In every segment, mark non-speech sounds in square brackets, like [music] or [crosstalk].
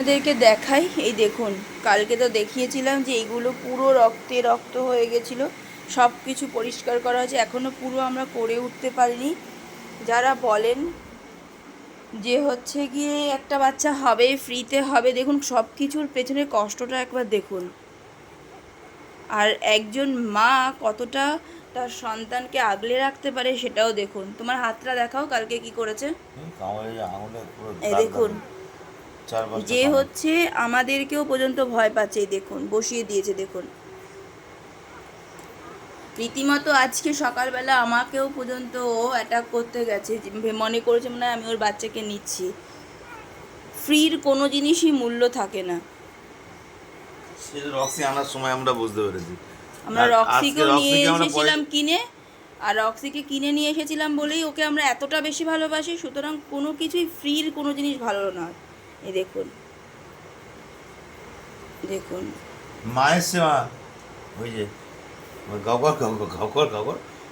আপনাদেরকে দেখাই। এই দেখুন কালকে তো দেখিয়েছিলাম যে এইগুলো পুরো রক্তে রক্ত হয়ে গেছিল। সব কিছু পরিষ্কার করা হয়েছে। এখনও পুরো আমরা করে উঠতে পারিনি। যারা বলেন যে হচ্ছে গিয়ে একটা বাচ্চা হবে ফ্রিতে হবে দেখুন সব কিছুর পেছনে কষ্টটা একবার দেখুন। আর একজন মা কতটা তার সন্তানকে আগলে রাখতে পারে সেটাও দেখুন। তোমার হাতটা দেখাও কালকে কি করেছে? এই দেখুন যে হচ্ছে আমাদেরকেও পর্যন্ত ভয় পাচ্ছে দেখুন বসিয়ে দিয়েছে দেখুন। রীতিমতো আজকে সকালবেলা আমাকেও পর্যন্ত ও অ্যাটাক করতে গেছে মনে করেছে মনে হয় আমি ওর বাচ্চাকে নিচ্ছি। ফ্রির কোনো জিনিসই মূল্য থাকে না। রক্সি আনার সময় আমরা বুঝতে পেরেছি। আমরা রক্সিকেও নিয়ে এসেছিলাম কিনে আর রক্সিকে কিনে নিয়ে এসেছিলাম বলেই ওকে আমরা এতটা বেশি ভালোবাসি সুতরাং কোনো কিছুই ফ্রির কোনো জিনিস ভালো নয়। এই দেখুন। দেখুন। মায়ের সেবা। ওই যে গগর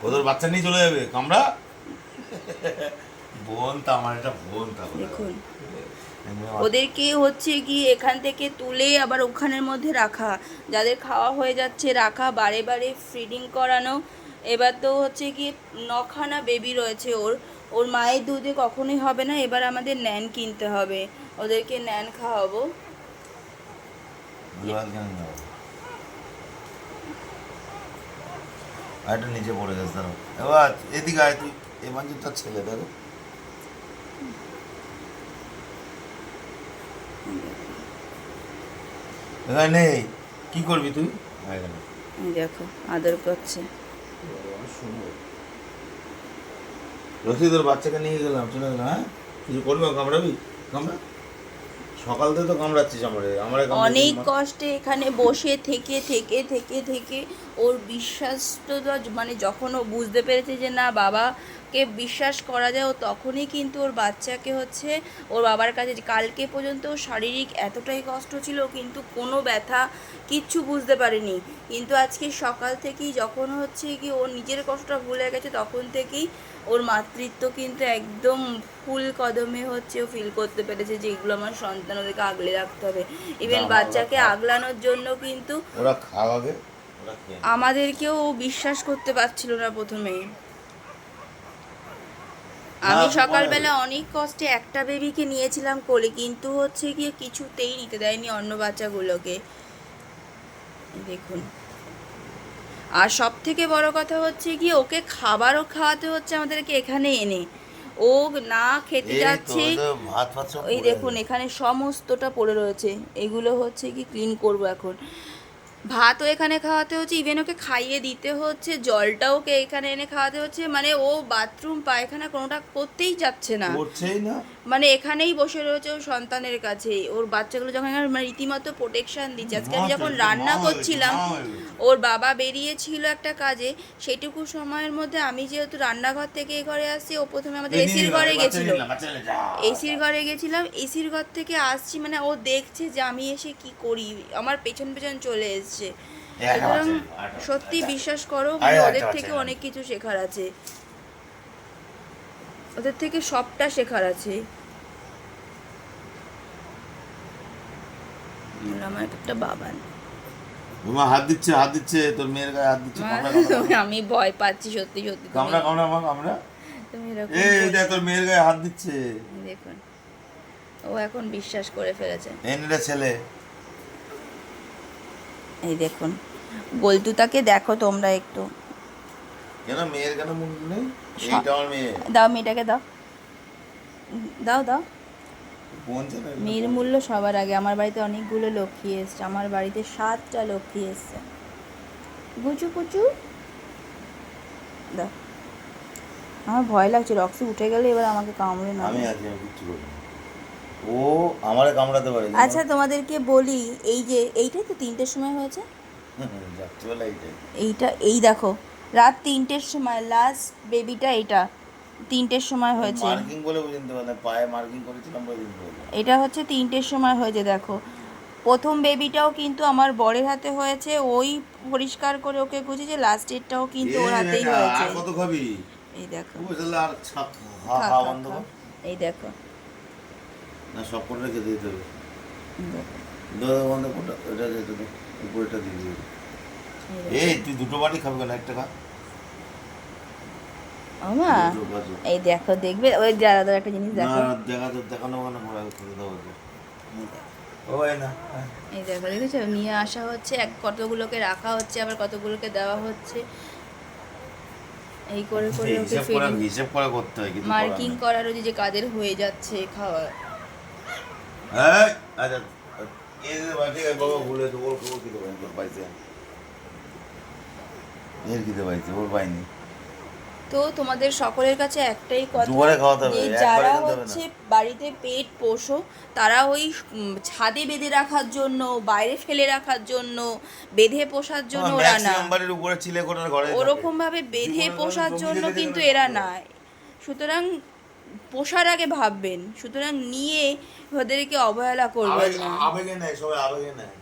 ওদের বাচ্চা নিয়ে চলে যাবে কামড়া। বোন তা আমার একটা বোন তা। দেখুন। ওদেরকে হচ্ছে কি এখান থেকে তুলে আবার ওখানের মধ্যে রাখা। যাদের খাওয়া হয়ে যাচ্ছে রাখা বারে বারে ফিডিং করানো। এবার তো হচ্ছে কি নখানা বেবি রয়েছে ওর। ওর মায়ের দুধে কখনোই হবে না এবার আমাদের ন্যান কিনতে হবে। ওদেরকে ন্যান খাওয়াবো। আরেকটা নিচে পড়ে গেছে দাঁড়াও এবার এদিকে আয় তুই। এ মঞ্জুর তার ছেলে দেখো এখানে নেই কি করবি তুই? দেখো আদর করছে। রশিদের বাচ্চাকে নিয়ে গেলাম চলে গেলাম হ্যাঁ? কিছু করবি? কামড়াবি? কামড়া? সকাল থেকে তো কামড়াচ্ছিস আমারে আমার অনেক কষ্টে এখানে বসে থেকে থেকে থেকে থেকে ওর বিশ্বাস তো মানে যখন ও বুঝতে পেরেছে যে না বাবাকে বিশ্বাস করা যায় ও তখনই কিন্তু ওর বাচ্চাকে হচ্ছে ওর বাবার কাছে কালকে পর্যন্ত শারীরিক এতটাই কষ্ট ছিল কিন্তু কোনো ব্যথা কিচ্ছু বুঝতে পারেনি। কিন্তু আজকে সকাল থেকেই যখন হচ্ছে কি ওর নিজের কষ্টটা ভুলে গেছে তখন থেকেই ওর মাতৃত্ব কিন্তু একদম ফুল কদমে হচ্ছে ও ফিল করতে পেরেছে যে এগুলো আমার সন্তান ওদেরকে আগলে রাখতে হবে। ইভেন বাচ্চাকে আগলানোর জন্য কিন্তু ওরা খাওয়াবে। আমাদেরকেও বিশ্বাস করতে পারছিল না প্রথমে আমি সকালবেলা অনেক কষ্টে একটা বেবিকে নিয়েছিলাম কোলে কিন্তু হচ্ছে গিয়ে কিছুতেই নিতে দেয়নি অন্য বাচ্চাগুলোকে। দেখুন। আর সব থেকে বড় কথা হচ্ছে গিয়ে ওকে খাবারও খাওয়াতে হচ্ছে আমাদেরকে এখানে এনে। ও না খেতে যাচ্ছে। এই দেখুন এখানে সমস্তটা পড়ে রয়েছে। এগুলো হচ্ছে কি ক্লিন করব এখন। ভাতও এখানে খাওয়াতে হচ্ছে ইভেন ওকে খাইয়ে দিতে হচ্ছে, জলটাও ওকে এখানে এনে খাওয়াতে হচ্ছে মানে ও বাথরুম পায়খানা কোনোটা করতেই যাচ্ছে না। করছেই না। মানে এখানেই বসে রয়েছে ওর সন্তানের কাছে ওর বাচ্চাগুলো যখন মানে রীতিমতো প্রোটেকশন দিচ্ছে। আজকে আমি যখন রান্না করছিলাম ওর বাবা বেরিয়েছিল একটা কাজে। সেটুকু সময়ের মধ্যে আমি যেহেতু রান্নাঘর থেকে এ ঘরে আসছি ও প্রথমে আমাদের এসির ঘরে গেছিল। এসির ঘরে গেছিলাম এসির ঘর থেকে আসছি মানে ও দেখছে যে আমি এসে কি করি আমার পেছন পেছন চলে এসছে। এই একটা সুতরাং সত্যি বিশ্বাস করো মানে ওদের থেকে অনেক কিছু শেখার আছে। ওদের থেকে সবটা শেখার আছে। আমার একটা। ওমা হাত দিচ্ছে হাত দিচ্ছে তোর মেয়ের গায়ে হাত দিচ্ছে [laughs] আমি ভয় পাচ্ছি সত্যি সত্যি কামড়া কামড়া মা কামড়া? তুমি এরকম এই দেখ তোর মেয়ের গায়ে হাত দিচ্ছে। দেখুন ও এখন বিশ্বাস করে ফেলেছে। এনরে ছেলে। এই দেখুন গোলতুতাকে দেখো তোমরা একটু। কেন মেয়ের কেন মুখ নেই? সা- এইটা আমার মেয়ে। দাও মেয়েটাকে দাও। দাও দাও। মেয়ের মূল্য সবার আগে। আমার বাড়িতে অনেকগুলো লক্ষ্মী এসছে। আমার বাড়িতে সাতটা লক্ষ্মী এসছে। গুচু কুচু আমার ভয় লাগছে। রক্সি উঠে গেলে এবার আমাকে কামড়ে না আমি কিচ্ছু করি ও আমারে কামড়াতে পারে। আচ্ছা তোমাদেরকে বলি এই যে এইটাই তো তিনটের সময় হয়েছে? এইটা এই দেখো রাত তিনটের সময় লাস্ট বেবিটা এটা তিনটের সময় হয়েছে। মার্কিং বলে বুঝতে পারে পায়ে মার্কিং করেছিলাম বলে এটা হচ্ছে তিনটের সময় হয়েছে দেখো। প্রথম বেবিটাও কিন্তু আমার বরের হাতে হয়েছে ওই পরিষ্কার করে ওকে গুছিয়েছে লাস্ট এরটাও কিন্তু ওর হাতেই হয়েছে আর কত খাবি? এই দেখো। ও তাহলে আর ছাক হা খা, হা বন্ধ। এই দেখো। না সব করে রেখে দিতে হবে। দাদা বন্ধ কোনটা ওইটা যেটা তো উপরেটা দিয়ে দিবি। এই তুই দুটো বাটি খাবি কেন? একটা খা। দুটো বাটি। এই দেখো দেখবে? ওই দাদা একটা জিনিস না দেখো। দেখা তো দেখানো মানে পড়া করে হ্যাঁ। এই দেখো দেখেছ? নিয়ে আসা হচ্ছে এক কতগুলোকে রাখা হচ্ছে আবার কতগুলোকে দেওয়া হচ্ছে। এই করে করে ওকে হিসেব করে করতে হয় করার মার্কিং। করারও যে কাদের হয়ে যাচ্ছে খাওয়া। এই, আচ্ছা এই যে এই বাবা ভুলে তো ওর খবর কি দেবেন তোর পাইছে। এর কি পাইছে ওর পাইনি। তো তোমাদের সকলের কাছে একটাই কথা যে যারা। হচ্ছে বাড়িতে পেট পোষো তারা ওই ছাদে বেঁধে রাখার জন্য বাইরে ফেলে রাখার জন্য বেঁধে পোষার জন্য ওরা না। ওরকম ভাবে বেঁধে পোষার জন্য কিন্তু এরা করবে। না সুতরাং পোষার আগে ভাববেন সুতরাং নিয়ে ওদেরকে অবহেলা করবেন না আবেগে নেয় সবাই আবেগে নেয়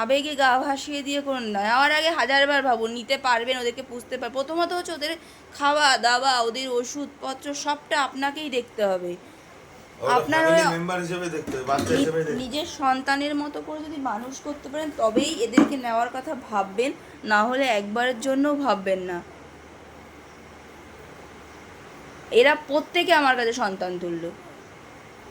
আবেগে গা ভাসিয়ে দিয়ে করুন না নেওয়ার আগে হাজারবার ভাবুন নিতে পারবেন ওদেরকে পুষতে পার প্রথমত হচ্ছে ওদের খাওয়া দাওয়া ওদের ওষুধপত্র সবটা আপনাকেই দেখতে হবে। আপনার নিজের সন্তানের মতো করে যদি মানুষ করতে পারেন তবেই এদেরকে নেওয়ার কথা ভাববেন না হলে একবারের জন্যও ভাববেন না। এরা প্রত্যেকে আমার কাছে সন্তান তুল্য।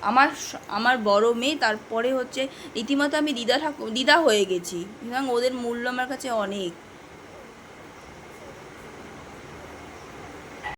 আমার আমার বড় মেয়ে, তারপরে হচ্ছে, রীতিমতো আমি দিদা ঠাকুর দিদা হয়ে গেছি। সুতরাং ওদের মূল্য আমার কাছে অনেক।